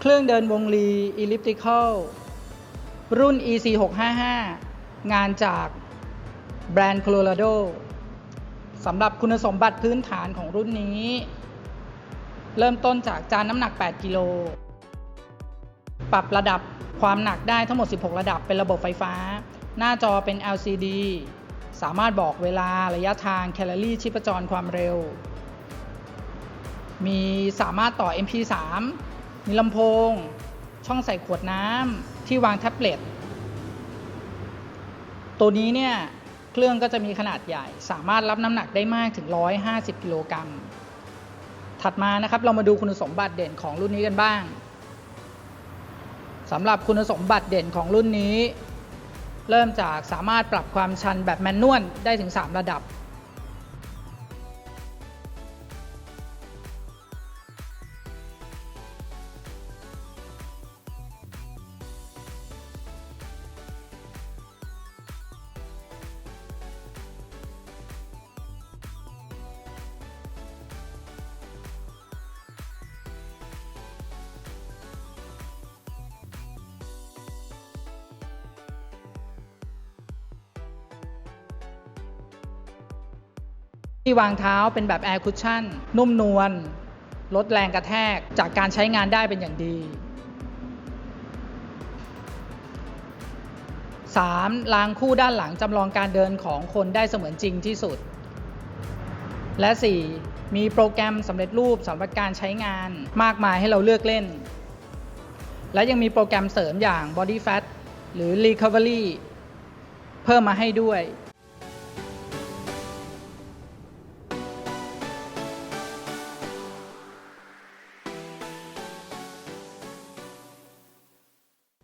เครื่องเดินวงลี elliptical รุ่น EC 655งานจากแบรนด์ Colorado สำหรับคุณสมบัติพื้นฐานของรุ่นนี้ เริ่มต้นจากจานน้ำหนัก 8 กิโล ปรับระดับความหนักได้ทั้งหมด 16 ระดับเป็นระบบไฟฟ้า หน้าจอเป็น LCD สามารถบอกเวลาระยะทางแคลอรี่ชีพจรความเร็ว มีสามารถต่อ MP3 มีลำโพง ช่องใส่ขวดน้ำที่วางแท็บเล็ต ตัวนี้เนี่ยเครื่องก็จะมีขนาดใหญ่ สามารถรับน้ำหนักได้มากถึง 150 กิโลกรัม ถัดมานะครับเรามาดูคุณสมบัติเด่นของรุ่นนี้กันบ้างสำหรับคุณสมบัติเด่นของรุ่นนี้ เริ่มจากสามารถปรับความชันแบบแมนนวลได้ถึง 3 ระดับ ที่วางเท้าเป็นแบบแอร์คุชชั่นนุ่มนวลลดแรงกระแทกจากการใช้งานได้เป็นอย่างดี 3. รางคู่ด้านหลังจำลองการเดินของคนได้เสมือนจริงที่สุด และ 4. มีโปรแกรมสำเร็จรูปสำหรับการใช้งานมากมายให้เราเลือกเล่น และยังมีโปรแกรมเสริมอย่าง Body Fat หรือ Recovery เพิ่มมาให้ด้วย